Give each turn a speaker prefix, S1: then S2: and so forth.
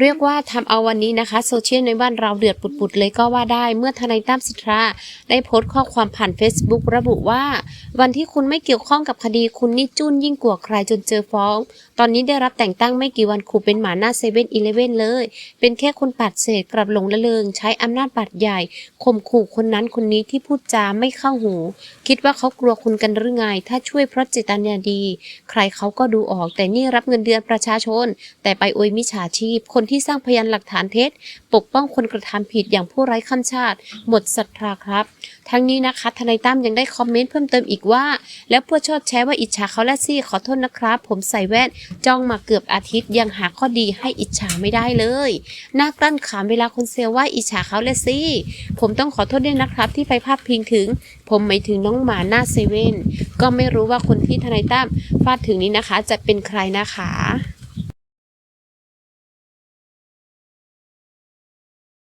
S1: เรียกว่าทำเอาวันนี้นะคะโซเชียลในบ้านเราเดือดปุดๆเลยก็ว่าได้เมื่อทนายตั้มสิทธาได้โพสต์ข้อความผ่าน Facebook ระบุว่า วันที่คุณไม่เกี่ยวข้องกับคดีคุณนี่จุ้นยิ่งกว่าใครจนเจอฟ้อง ตอนนี้ได้รับแต่งตั้งไม่กี่วันขู่เป็นหมาหน้าเซเว่นอีเลเว่นเลย เป็นแค่คนปัดเศษกลับหลงละเลงใช้อำนาจบาดใหญ่ข่มขู่คนนั้นคนนี้ที่พูดจาไม่เข้าหู คิดว่าเขากลัวคุณกันหรือไง ถ้าช่วยเพราะเจตนาดี ใครเขาก็ดูออก แต่นี่รับเงินเดือนประชาชน แต่ไปอวยมิจฉาชีพคนที่สร้างพยานหลักฐานเท็จ ปกป้องคนกระทำผิดอย่างผู้ไร้ข้ามชาติ หมดศรัทธาครับ ทั้งนี้นะคะทนายตั้มยังได้คอมเมนต์เพิ่มเติมอีกว่า แล้วพวกชอบแชร์ว่าอิจฉาเขาและซี่ขอโทษนะครับ ผมใส่แว่นจ้องมาเกือบอาทิตย์ยังหาข้อดีให้อิจฉาไม่ได้เลยน่ากลั้นขำเวลาคนเซลว่าอิจฉาเขาและซี่ผมต้องขอโทษด้วยนะครับ ที่ไปพาดพิงถึง ผมหมายถึงน้องหมาหน้าเซเว่นก็ไม่รู้ว่าคนที่ทนายตั้มฟาดถึงนี้นะคะจะเป็นใครนะคะ